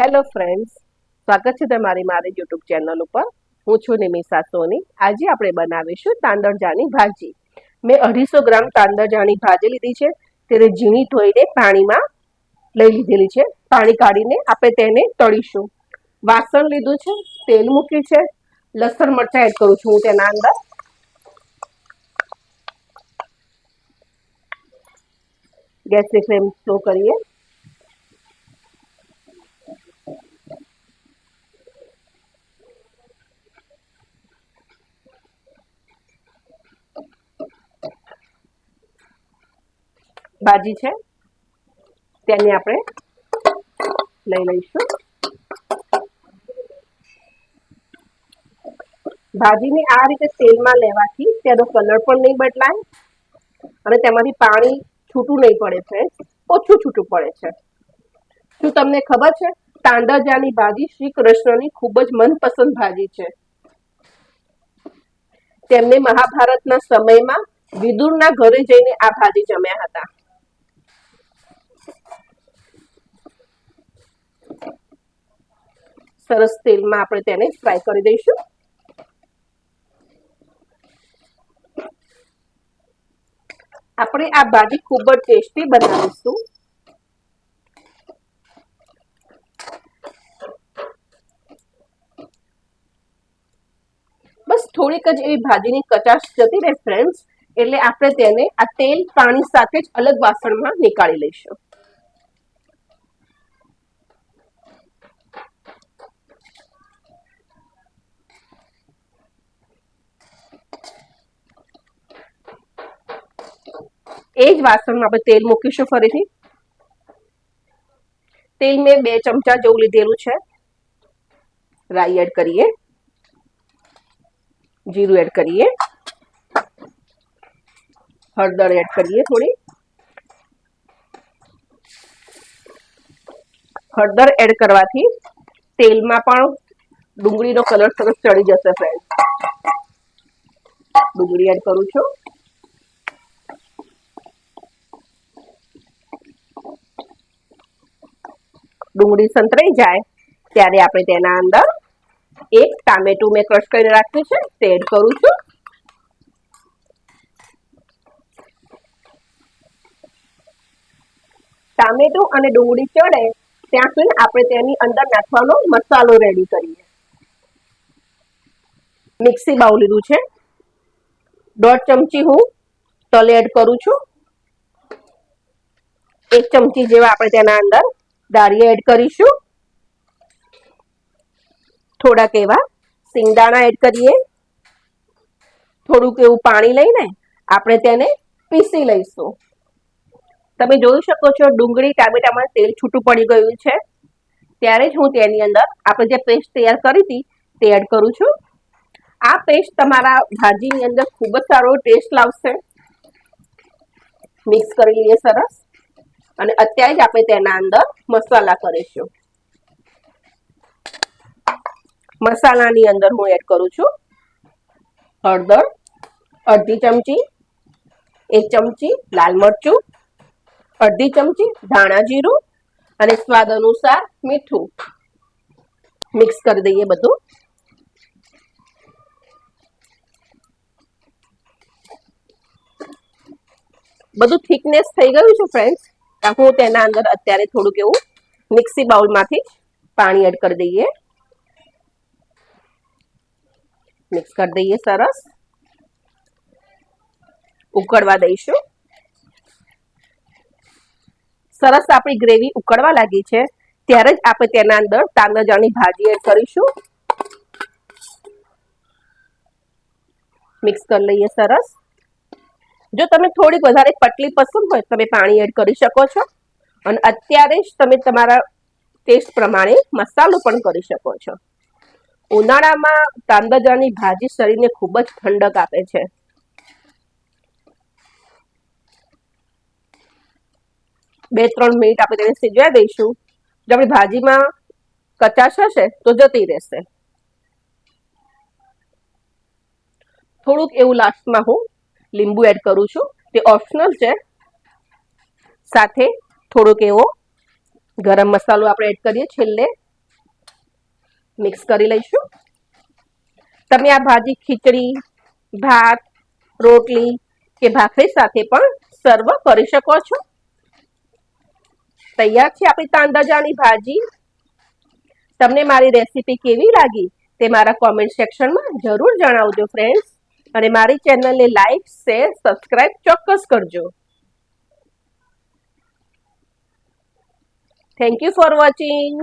Hello friends, સ્વાગત છે તમારી મારી યુટ્યુબ ચેનલ ઉપર. હું છું નિમિષા સોની. આજે આપણે બનાવીશું તાંદળજાની ભાજી. મેં અઢીસો ગ્રામ તાંદળજાની ભાજી લીધી છે. તેને ઝીણી ધોઈને પાણીમાં લઈ લીધેલી છે. પાણી કાઢીને આપણે તેને તળીશું. વાસણ લીધું છે, તેલ મૂક્યું છે. લસણ મરચાં એડ કરું છું હું તેના અંદર. ગેસની ફ્લેમ સ્લો કરીએ. ભાજી છે. તેને આપણે લઈ લઈશું. ભાજીને આ રીતે તેલમાં લેવાથી તેનો કલર પણ નહીં બદલાય અને તેમાંથી પાણી છૂટું નહીં પડે છે ઓછું છૂટું પડે છે. શું તમને ખબર છે? તાંડાજાની ભાજી શ્રી કૃષ્ણની ખૂબ જ મનપસંદ ભાજી છે. તેમને મહાભારતના સમયમાં વિદુરના ઘરે જઈને આ ભાજી જમ્યા હતા. સરસ તેલમાં આપણે તેને ફ્રાય કરી દઈશું. આપણે આ ભાજી ખૂબ જ ટેસ્ટી બનાવીશું. બસ થોડીક જ એવી ભાજીની કચાશ જતી રહે ફ્રેન્ડ્સ એટલે આપણે તેને આ તેલ પાણી સાથે જ અલગ વાસણમાં નીકાળી લઈશું. એ જ વાસણમાં આપણે તેલ મૂકીશું ફરીથી. તેલ મેં બે ચમચા જેવું લીધેલું છે. રાઈ એડ કરીએ. જીરું એડ કરીએ. હળદર એડ કરીએ થોડી. હળદર એડ કરવાથી તેલમાં પણ ડુંગળીનો કલર સરસ ચડી જશે ફ્રેન્ડ ડુંગળી એડ કરું છું. ડુંગળી સંતરાઈ જાય, ત્યારે આપણે તેના અંદર એક ટામેટું મેં ક્રશ કરીને રાખ્યું છે, તે એડ કરું છું. ટામેટું અને ડુંગળી ચડે, ત્યાં સુધી આપણે તેની અંદર નાખવાનો મસાલો રેડી કરીએ. મિક્સી બાઉ લીધું છે. દોઢ ચમચી હું તલ એડ કરું છું. એક ચમચી જેવા આપણે તેના અંદર દાળિયા એડ કરીશું. થોડાક એવા સિંગદાણા એડ કરીએ. થોડુંક એવું પાણી લઈને આપણે તેને પીસી લઈશું. તમે જોઈ શકો છો, ડુંગળી, ટામેટામાં તેલ છૂટું પડી ગયું છે. ત્યારે જ હું તેની અંદર આપણે જે પેસ્ટ તૈયાર કરી હતી તે એડ કરું છું. આ પેસ્ટ તમારા ભાજીની અંદર ખૂબ જ સારો ટેસ્ટ લાવશે. મિક્સ કરી લઈએ સરસ. અને અત્યારે જ આપણે તેના અંદર મસાલા કરીશું. મસાલાની અંદર હું એડ કરું છું. હળદર, અડધી ચમચી, એક ચમચી લાલ મરચું, અડધી ચમચી ધાણા જીરું અને સ્વાદ અનુસાર મીઠું. મિક્સ કરી દઈએ બધું. બધું થિકનેસ થઈ ગયું છે ફ્રેન્ડ્સ હું તેના અંદર અત્યારે થોડુંક એવું મિક્સી બાઉલમાંથી પાણી એડ કરી દઈએ. મિક્સ કરી દઈએ સરસ. ઉકળવા દઈશું. સરસ આપણી ગ્રેવી ઉકળવા લાગી છે. ત્યારે જ આપણે તેના અંદર તાંદજાની ભાજી એડ કરીશું. મિક્સ કરી લઈએ સરસ. જો તમે થોડીક વધારે પટલી પસંદ હોય તમે પાણી એડ કરી શકો છો. અને અત્યારે જ તમે તમારા ટેસ્ટ પ્રમાણે મસાલો પણ કરી શકો છો. ઉનાળામાં તાંદજાની ભાજી શરીરને ખૂબ જ ઠંડક આપે છે. બે ત્રણ મિનિટ આપણે તેને સિજવા દઈશું. જો આપણી ભાજીમાં કચાશ હશે તો જતી રહેશે. થોડુંક એવું લાસ્ટમાં હું લીંબુ એડ કરું છું. તે ઓપ્શનલ છે. સાથે થોડોક એવો ગરમ મસાલો આપણે એડ કરીએ છેલ્લે. મિક્સ કરી લઈશું. તમે આ ભાજી ખીચડી, ભાત, રોટલી કે ભાખરી સાથે પણ સર્વ કરી શકો છો. તૈયાર છે આપણી તાંદાજાની ભાજી. તમને મારી રેસીપી કેવી લાગી તે મારા કોમેન્ટ સેક્શનમાં જરૂર જણાવજો ફ્રેન્ડ્સ અને મારી ચેનલને લાઈક શેર સબસ્ક્રાઇબ ચોક્કસ કરજો. Thank you for watching